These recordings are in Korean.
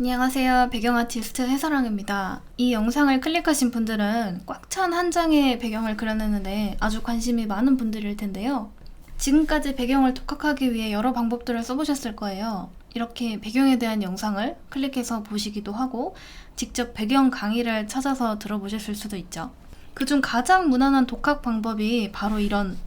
안녕하세요. 배경 아티스트 해사랑입니다. 이 영상을 클릭하신 분들은 꽉 찬 한 장의 배경을 그려내는데 아주 관심이 많은 분들일 텐데요. 지금까지 배경을 독학하기 위해 여러 방법들을 써보셨을 거예요. 이렇게 배경에 대한 영상을 클릭해서 보시기도 하고 직접 배경 강의를 찾아서 들어보셨을 수도 있죠. 그중 가장 무난한 독학 방법이 바로 이런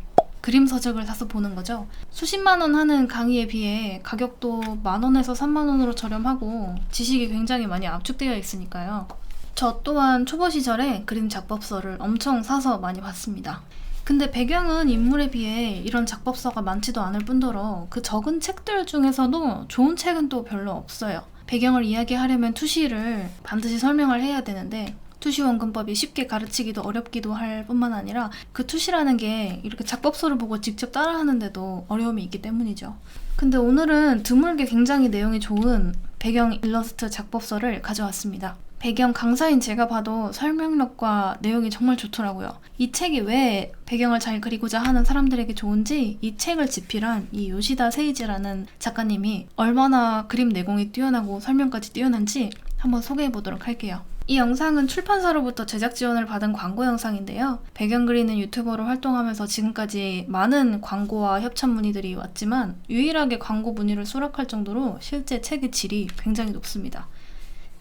그림 서적을 사서 보는 거죠. 수십만 원 하는 강의에 비해 가격도 만 원에서 3만 원으로 저렴하고 지식이 굉장히 많이 압축되어 있으니까요. 저 또한 초보 시절에 그림 작법서를 엄청 사서 많이 봤습니다. 근데 배경은 인물에 비해 이런 작법서가 많지도 않을 뿐더러 그 적은 책들 중에서도 좋은 책은 또 별로 없어요. 배경을 이야기하려면 투시를 반드시 설명을 해야 되는데 투시 원근법이 쉽게 가르치기도 어렵기도 할 뿐만 아니라 그 투시라는 게 이렇게 작법서를 보고 직접 따라하는데도 어려움이 있기 때문이죠. 근데 오늘은 드물게 굉장히 내용이 좋은 배경 일러스트 작법서를 가져왔습니다. 배경 강사인 제가 봐도 설명력과 내용이 정말 좋더라고요. 이 책이 왜 배경을 잘 그리고자 하는 사람들에게 좋은지 이 책을 집필한 이 요시다 세이지라는 작가님이 얼마나 그림 내공이 뛰어나고 설명까지 뛰어난지 한번 소개해 보도록 할게요. 이 영상은 출판사로부터 제작 지원을 받은 광고 영상인데요. 배경 그리는 유튜버로 활동하면서 지금까지 많은 광고와 협찬 문의들이 왔지만 유일하게 광고 문의를 수락할 정도로 실제 책의 질이 굉장히 높습니다.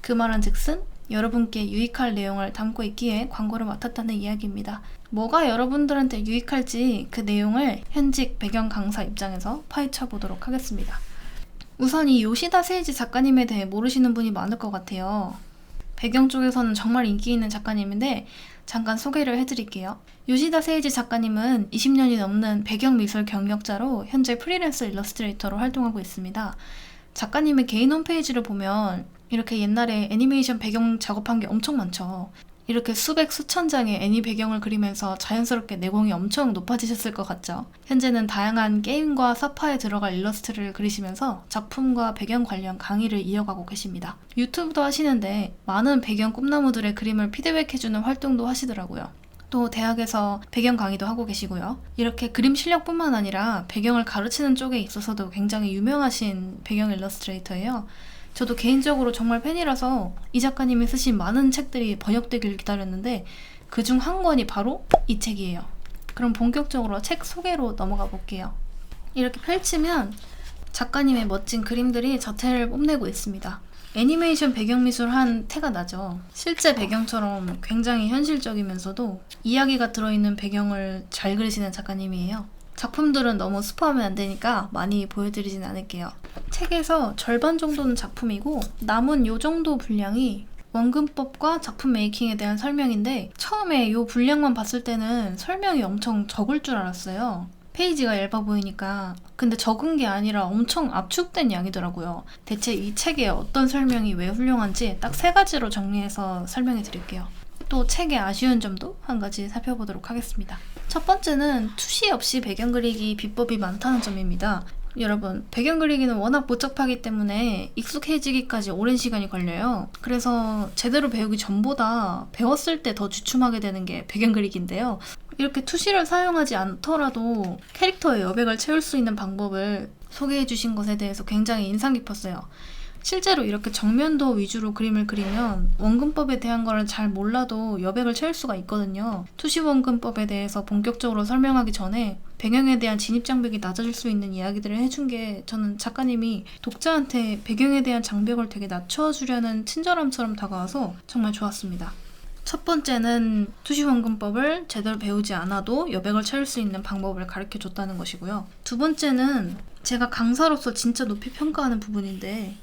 그 말은 즉슨 여러분께 유익할 내용을 담고 있기에 광고를 맡았다는 이야기입니다. 뭐가 여러분들한테 유익할지 그 내용을 현직 배경 강사 입장에서 파헤쳐 보도록 하겠습니다. 우선 이 요시다 세이지 작가님에 대해 모르시는 분이 많을 것 같아요. 배경 쪽에서는 정말 인기 있는 작가님인데 잠깐 소개를 해드릴게요. 요시다 세이지 작가님은 20년이 넘는 배경 미술 경력자로 현재 프리랜서 일러스트레이터로 활동하고 있습니다. 작가님의 개인 홈페이지를 보면 이렇게 옛날에 애니메이션 배경 작업한 게 엄청 많죠. 이렇게 수백 수천 장의 애니 배경을 그리면서 자연스럽게 내공이 엄청 높아지셨을 것 같죠. 현재는 다양한 게임과 사파에 들어갈 일러스트를 그리시면서 작품과 배경 관련 강의를 이어가고 계십니다. 유튜브도 하시는데 많은 배경 꿈나무들의 그림을 피드백해주는 활동도 하시더라고요. 또 대학에서 배경 강의도 하고 계시고요. 이렇게 그림 실력뿐만 아니라 배경을 가르치는 쪽에 있어서도 굉장히 유명하신 배경 일러스트레이터예요. 저도 개인적으로 정말 팬이라서 이 작가님이 쓰신 많은 책들이 번역되길 기다렸는데 그 중 한 권이 바로 이 책이에요. 그럼 본격적으로 책 소개로 넘어가 볼게요. 이렇게 펼치면 작가님의 멋진 그림들이 자태를 뽐내고 있습니다. 애니메이션 배경미술 한 태가 나죠. 실제 배경처럼 굉장히 현실적이면서도 이야기가 들어있는 배경을 잘 그리시는 작가님이에요. 작품들은 너무 스포하면 안 되니까 많이 보여드리진 않을게요. 책에서 절반 정도는 작품이고 남은 요 정도 분량이 원근법과 작품 메이킹에 대한 설명인데 처음에 요 분량만 봤을 때는 설명이 엄청 적을 줄 알았어요. 페이지가 얇아 보이니까 근데 적은 게 아니라 엄청 압축된 양이더라고요. 대체 이 책에 어떤 설명이 왜 훌륭한지 딱 세 가지로 정리해서 설명해 드릴게요. 또 책의 아쉬운 점도 한 가지 살펴보도록 하겠습니다. 첫 번째는 투시 없이 배경 그리기 비법이 많다는 점입니다. 여러분, 배경 그리기는 워낙 복잡하기 때문에 익숙해지기까지 오랜 시간이 걸려요. 그래서 제대로 배우기 전보다 배웠을 때 더 주춤하게 되는 게 배경 그리기인데요. 이렇게 투시를 사용하지 않더라도 캐릭터의 여백을 채울 수 있는 방법을 소개해 주신 것에 대해서 굉장히 인상 깊었어요. 실제로 이렇게 정면도 위주로 그림을 그리면 원근법에 대한 거를 잘 몰라도 여백을 채울 수가 있거든요. 투시 원근법에 대해서 본격적으로 설명하기 전에 배경에 대한 진입 장벽이 낮아질 수 있는 이야기들을 해준 게 저는 작가님이 독자한테 배경에 대한 장벽을 되게 낮춰주려는 친절함처럼 다가와서 정말 좋았습니다. 첫 번째는 투시 원근법을 제대로 배우지 않아도 여백을 채울 수 있는 방법을 가르쳐 줬다는 것이고요. 두 번째는 제가 강사로서 진짜 높이 평가하는 부분인데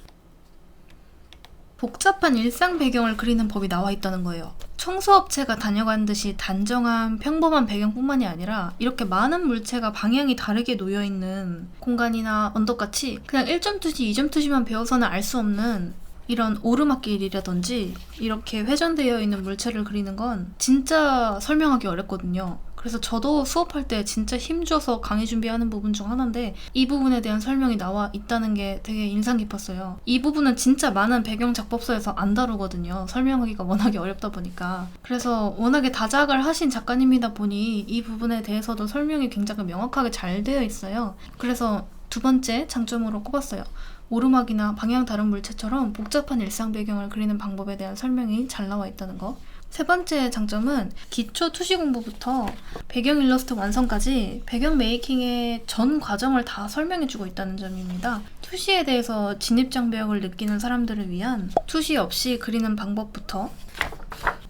복잡한 일상 배경을 그리는 법이 나와 있다는 거예요. 청소업체가 다녀간 듯이 단정한 평범한 배경뿐만이 아니라 이렇게 많은 물체가 방향이 다르게 놓여 있는 공간이나 언덕같이 그냥 1점 투시, 2점 투시만 배워서는 알 수 없는 이런 오르막길이라든지 이렇게 회전되어 있는 물체를 그리는 건 진짜 설명하기 어렵거든요. 그래서 저도 수업할 때 진짜 힘줘서 강의 준비하는 부분 중 하나인데 이 부분에 대한 설명이 나와 있다는 게 되게 인상 깊었어요. 이 부분은 진짜 많은 배경 작법서에서 안 다루거든요. 설명하기가 워낙에 어렵다 보니까. 그래서 워낙에 다작을 하신 작가님이다 보니 이 부분에 대해서도 설명이 굉장히 명확하게 잘 되어 있어요. 그래서 두 번째 장점으로 꼽았어요. 오르막이나 방향 다른 물체처럼 복잡한 일상 배경을 그리는 방법에 대한 설명이 잘 나와 있다는 거. 세 번째 장점은 기초 투시 공부부터 배경 일러스트 완성까지 배경 메이킹의 전 과정을 다 설명해주고 있다는 점입니다. 투시에 대해서 진입장벽을 느끼는 사람들을 위한 투시 없이 그리는 방법부터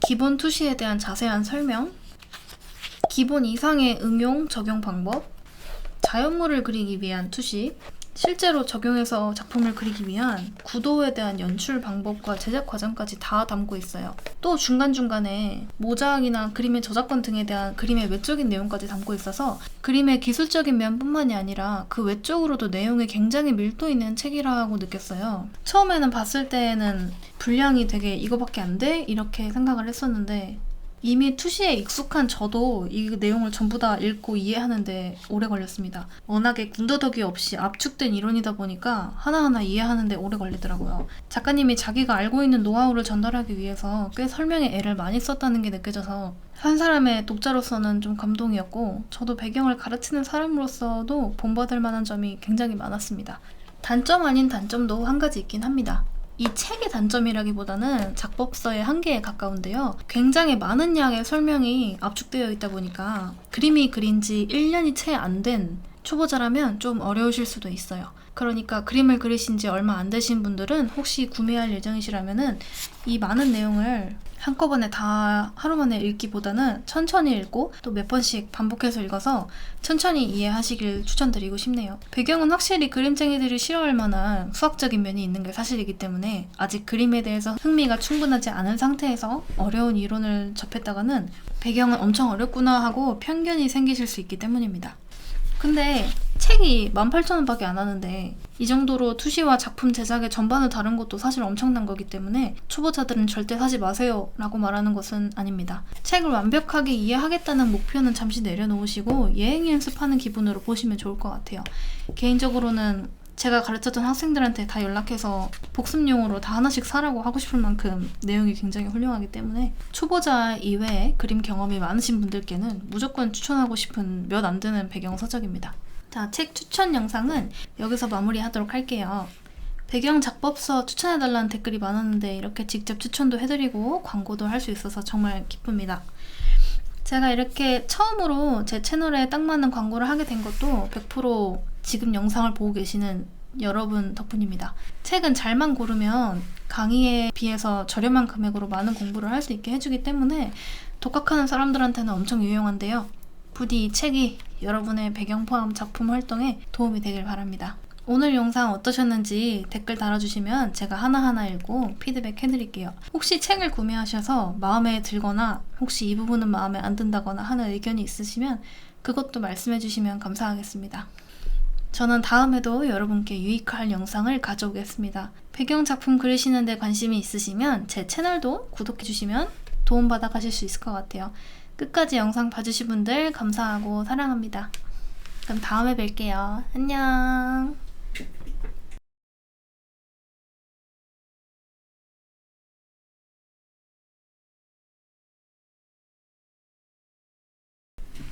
기본 투시에 대한 자세한 설명, 기본 이상의 응용 적용 방법, 자연물을 그리기 위한 투시, 실제로 적용해서 작품을 그리기 위한 구도에 대한 연출 방법과 제작 과정까지 다 담고 있어요. 또 중간중간에 모작이나 그림의 저작권 등에 대한 그림의 외적인 내용까지 담고 있어서 그림의 기술적인 면뿐만이 아니라 그 외적으로도 내용이 굉장히 밀도 있는 책이라고 느꼈어요. 처음에는 봤을 때에는 분량이 되게 이거밖에 안 돼? 이렇게 생각을 했었는데 이미 투시에 익숙한 저도 이 내용을 전부 다 읽고 이해하는데 오래 걸렸습니다. 워낙에 군더더기 없이 압축된 이론이다 보니까 하나하나 이해하는데 오래 걸리더라고요. 작가님이 자기가 알고 있는 노하우를 전달하기 위해서 꽤 설명에 애를 많이 썼다는 게 느껴져서 한 사람의 독자로서는 좀 감동이었고 저도 배경을 가르치는 사람으로서도 본받을 만한 점이 굉장히 많았습니다. 단점 아닌 단점도 한 가지 있긴 합니다. 이 책의 단점이라기보다는 작법서의 한계에 가까운데요. 굉장히 많은 양의 설명이 압축되어 있다 보니까 그림이 그린 지 1년이 채 안 된 초보자라면 좀 어려우실 수도 있어요. 그러니까 그림을 그리신 지 얼마 안 되신 분들은 혹시 구매할 예정이시라면은 이 많은 내용을 한꺼번에 다 하루 만에 읽기보다는 천천히 읽고 또 몇 번씩 반복해서 읽어서 천천히 이해하시길 추천드리고 싶네요. 배경은 확실히 그림쟁이들이 싫어할 만한 수학적인 면이 있는 게 사실이기 때문에 아직 그림에 대해서 흥미가 충분하지 않은 상태에서 어려운 이론을 접했다가는 배경은 엄청 어렵구나 하고 편견이 생기실 수 있기 때문입니다. 근데 책이 18,000원밖에 안 하는데 이 정도로 투시와 작품 제작의 전반을 다룬 것도 사실 엄청난 거기 때문에 초보자들은 절대 사지 마세요 라고 말하는 것은 아닙니다. 책을 완벽하게 이해하겠다는 목표는 잠시 내려놓으시고 예행 연습하는 기분으로 보시면 좋을 것 같아요. 개인적으로는 제가 가르쳤던 학생들한테 다 연락해서 복습용으로 다 하나씩 사라고 하고 싶을 만큼 내용이 굉장히 훌륭하기 때문에 초보자 이외에 그림 경험이 많으신 분들께는 무조건 추천하고 싶은 몇 안 되는 배경 서적입니다. 자, 책 추천 영상은 여기서 마무리하도록 할게요. 배경 작법서 추천해달라는 댓글이 많았는데 이렇게 직접 추천도 해드리고 광고도 할 수 있어서 정말 기쁩니다. 제가 이렇게 처음으로 제 채널에 딱 맞는 광고를 하게 된 것도 100% 지금 영상을 보고 계시는 여러분 덕분입니다. 책은 잘만 고르면 강의에 비해서 저렴한 금액으로 많은 공부를 할 수 있게 해주기 때문에 독학하는 사람들한테는 엄청 유용한데요. 부디 이 책이 여러분의 배경 포함 작품 활동에 도움이 되길 바랍니다. 오늘 영상 어떠셨는지 댓글 달아주시면 제가 하나하나 읽고 피드백 해드릴게요. 혹시 책을 구매하셔서 마음에 들거나 혹시 이 부분은 마음에 안 든다거나 하는 의견이 있으시면 그것도 말씀해주시면 감사하겠습니다. 저는 다음에도 여러분께 유익할 영상을 가져오겠습니다. 배경 작품 그리시는데 관심이 있으시면 제 채널도 구독해주시면 도움받아 가실 수 있을 것 같아요. 끝까지 영상 봐주신 분들 감사하고 사랑합니다. 그럼 다음에 뵐게요. 안녕.